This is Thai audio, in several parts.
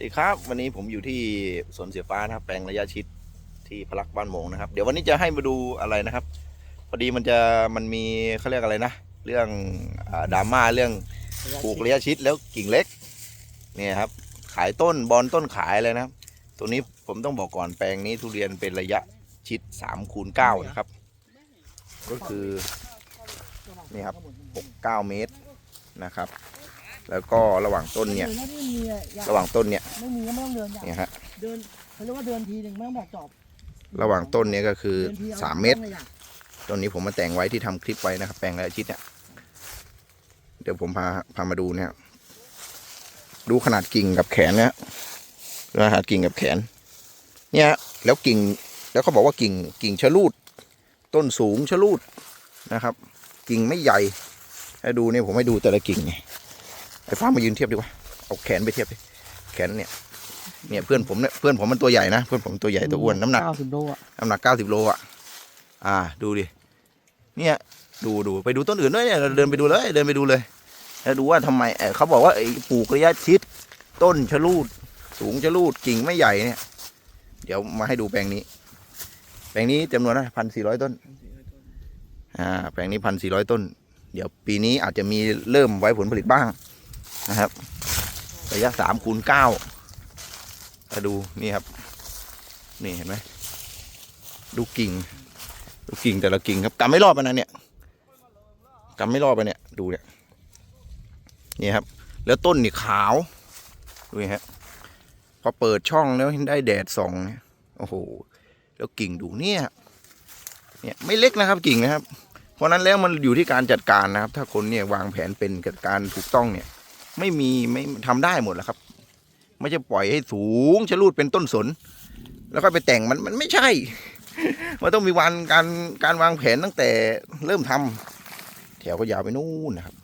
สวัสดีครับวันนี้ผมอยู่ที่สวนเสียฟ้านะครับ แปลงระยะชิดที่พลักบ้านโมงนะครับ เดี๋ยววันนี้จะให้มาดูอะไรนะครับ พอดีมันจะมันมีเขาเรียกอะไรนะ เรื่องอาดราม่าเรื่องปลูกระยะชิดแล้วกิ่งเล็ก เนี่ยครับ ขายต้นบอลต้นขายเลยนะครับ ตัวนี้ผมต้องบอกก่อนแปลงนี้ทุเรียนเป็นระยะชิด3คูณ9นะครับ ก็คือนี่ครับ6 9 เมตรนะครับ แล้วก็ระหว่างต้นเนี่ย ไม่มีอระหว่างต้นเนี่ยไม่มีก็ไม่ต้องเดินอย่างเนี่ยฮะเดินเขาเรียกว่าเดินทีหนึ่งไม่ต้องแบบจอบระหว่างต้นเนี่ยก็คือดินทีอ3เมตรไต้องลยอะต้นนี้ผมมาแต่งไว้ที่ทำคลิปไว้นะครับ แปลงระยะชิดเนี่ยเดี๋ยวผมพาพามาดูเนี่ยดูขนาดกิ่งกับแขน เนี่ยขนาดกิ่งกับแขนเนี่ยแล้วกิ่งแล้วเขาบอกว่ากิ่งกิ่งชะลูด ต้นสูงชะลูดนะครับ กิ่งไม่ใหญ่ให้ดูเนี่ยผมให้ดูแต่ละกิ่งไง ไอ้ฟ้ามายืนเทียบดีกว่า เอาแขนไปเทียบดิ แขนเนี่ย เนี่ยเพื่อนผมเนี่ยเพื่อนผมมันตัวใหญ่นะ เพื่อนผมตัวใหญ่ตัวอ้วนน้ำหนักเก้าสิบโลอะน้ำหนักเก้าสิบโลอะ อ่า ดูดิ เนี่ย ดูดูไปดูต้นอื่นด้วยเนี่ยเราเดินไปดูเลย เดินไปดูเลย แล้วดูว่าทำไมเอ่อเขาบอกว่าไอ้ปลูกระยะชิด ต้นชะลูด สูงชะลูด กิ่งไม่ใหญ่เนี่ย เดี๋ยวมาให้ดูแปลงนี้ แปลงนี้จำนวนนะพันสี่ร้อยต้น อ่า แปลงนี้พันสี่ร้อยต้น เดี๋ยวปีนี้อาจจะมีเริ่มไว้ผลผลิตบ้าง นะครับ ระยะสามคูณเก้ามาดูนี่ครับ นี่เห็นไหมดูกิ่ง ดูกิ่งแต่ละกิ่งครับกำไม่รอบไปนะเนี่ยกำไม่รอบไปเนี่ย ดูเนี่ยนี่ครับ แล้วต้นนี่ขาว ดูฮะพอเปิดช่องแล้วได้แดดส่องเนี่ยโอ้โห แล้วกิ่งดูเนี่ยเนี่ยไม่เล็กนะครับกิ่งนะครับ เพราะฉะนั้นแล้วมันอยู่ที่การจัดการนะครับ ถ้าคนเนี่ยวางแผนเป็นจัดการถูกต้องเนี่ย ไม่มีไม่ทำได้หมดแหละครับ ไม่ใช่ปล่อยให้สูงชะลูดเป็นต้นสน แล้วก็ไปแต่งมันมันไม่ใช่ มันต้องมีวันการการวางแผนตั้งแต่เริ่มทำแถวก็ยาวไปนู่นนะครับ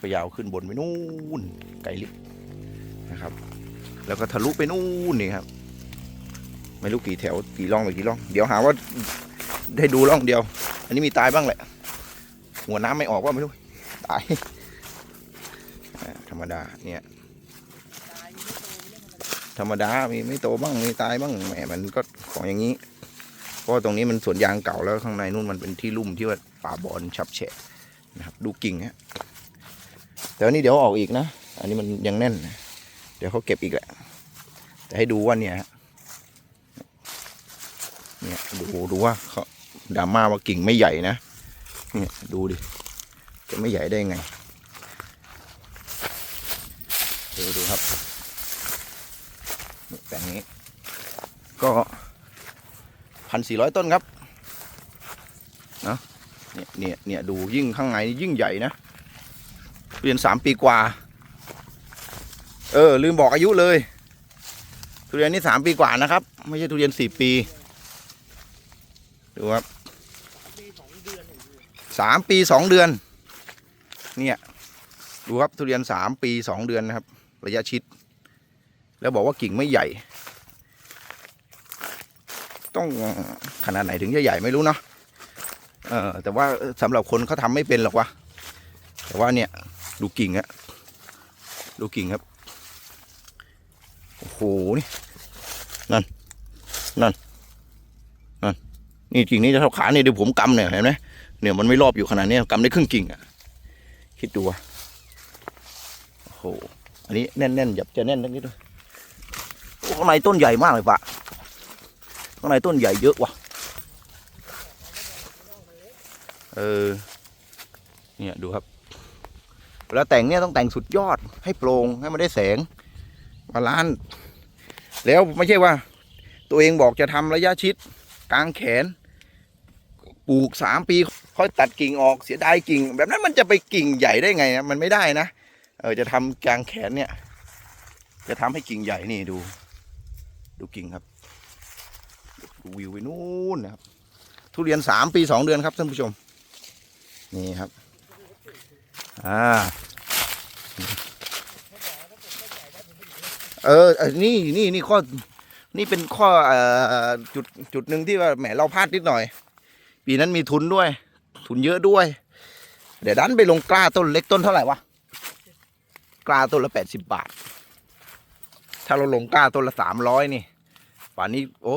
ไปยาวขึ้นบนไปนู่นไกลลิบนะครับ แล้วก็ทะลุไปนู่นนี่ครับ ไม่รู้กี่แถวกี่ร่องไปกี่ร่อง เดี๋ยวหาว่าได้ดูร่องเดียว อันนี้มีตายบ้างแหละ หัวน้ำไม่ออกว่าไม่รู้ ตาย รรมดาเนี่ยธรรมดา มีไม่โตบ้าง มีตายบ้าง แหม มันก็ของอย่างนี้ เพราะตรงนี้มันสวนยางเก่าแล้วข้างในนู่นมันเป็นที่ลุ่มที่ว่าป่าบอนฉับแฉะนะครับ ดูกิ่งฮะ แต่อันนี้เดี๋ยวออกอีกนะ อันนี้มันยังแน่นนะเดี๋ยวเขาเก็บอีกแหละ แต่ให้ดูว่าเนี่ยเนี่ยดูดูว่าเขาดราม่าว่ากิ่งไม่ใหญ่นะ เนี่ยดูดิ จะไม่ใหญ่ได้ไง ดูดูครับแปลงนี้ ก็พันสี่ร้อยต้นครับเนาะเนี่ยเนี่ยเนี่ยดูยิ่งข้างในยิ่งใหญ่นะเรียนสามปีกว่า เออ ลืมบอกอายุเลย ทุเรียนนี่สามปีกว่านะครับ ไม่ใช่ทุเรียนสี่ปี ดูครับสามปีสองเดือน เนี่ย ดูครับทุเรียนสามปีสองเดือนนะครับ ระยะชิด แล้วบอกว่ากิ่งไม่ใหญ่ ต้องขนาดไหนถึงจะใหญ่ไม่รู้เนาะเออแต่ว่าสำหรับคนเขาทำไม่เป็นหรอกวะแต่ว่าเนี่ยดูกิ่งอะดูกิ่งครับโอ้โหนี่นั่นนั่นนั่นนี่กิ่งนี้จะเท่าขาเนี่ยเดี๋ยวผมกำเนี่ยเห็นไหมเนี่ยมันไม่รอบอยู่ขนาดนี้กำได้ครึ่งกิ่งอะคิดดูอะโอ้โห อันนี้แน่นๆอย่าจะแน่นทั้งนี้ด้วยข้างในต้นใหญ่มากเลยปะข้างในต้นใหญ่เยอะว่ะ เออ เนี่ยดูครับ เวลาแต่งเนี่ยต้องแต่งสุดยอดให้โปร่งให้มันได้แสงบาลานซ์แล้วไม่ใช่ว่า ตัวเองบอกจะทำระยะชิดกลางแขน ปลูกสามปี ค่อยตัดกิ่งออกเสียดายกิ่ง แบบนั้นมันจะไปกิ่งใหญ่ได้ไงนะมันไม่ได้นะ เออจะทำกลางแขนเนี่ย จะทำให้กิ่งใหญ่นี่ดู ดูกิ่งครับ ดูวิวไปนู่นนะครับทุเรียนสามปีสองเดือนครับท่านผู้ชม นี่ครับอ่าเออเออนี่นี่นี่ข้อนี่เป็นข้ออ่อจุดจุดหนึ่งที่ว่าแหมเราพลาดนิดหน่อย ปีนั้นมีทุนด้วย ทุนเยอะด้วย เดี๋ยวดันไปลงกล้าต้นเล็กต้นเท่าไหร่วะ กล้าต้นละแปดสิบบาท ถ้าเราลงกล้าต้นละสามร้อยนี่ป่านนี้โอ้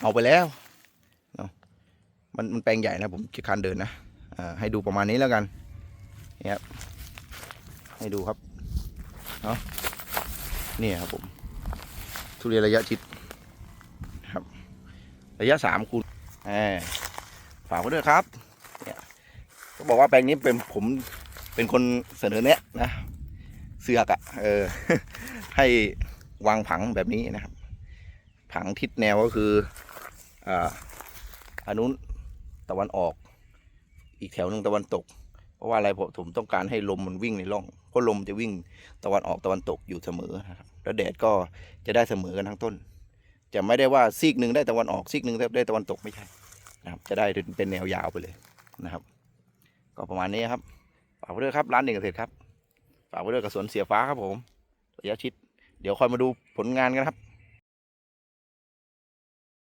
เอาไปแล้วมันมันแปลงใหญ่นะผมจะคันเดินนะอ่าให้ดูประมาณนี้แล้วกันนี่ครับให้ดูครับเนาะนี่ครับผม ทุเรียนระยะชิดครับ ระยะสามคูณแหมฝากไว้ด้วยครับเนี่ยก็บอกว่าแปลงนี้เป็นผม เป็นคนเสนอแนะนะ เสือกอะ่ะเออ ให้วางผังแบบนี้นะครับ ผังทิศแนวก็คืออ่าอันนู้นตะวันออก อีกแถวหนึ่งตะวันตก เพราะว่าอะไรผมผมต้องการให้ลมมันวิ่งในร่องเพราะลมจะวิ่งตะวันออกตะวันตกอยู่เสมอนะครับแล้วแดดก็จะได้เสมอกันทั้งต้น จะไม่ได้ว่าซีกหนึ่งได้ตะวันออกซีกหนึ่งได้ตะวันตกไม่ใช่นะครับ จะได้เป็นแนวยาวไปเลยนะครับ ก็ประมาณนี้ครับ ฝากไว้ด้วยครับร้านหนึ่งเกษตรครับ ฝากไว้ด้วยกับสวนเสียฟ้าครับผมระยะชิด เดี๋ยวคอยมาดูผลงานกันครับ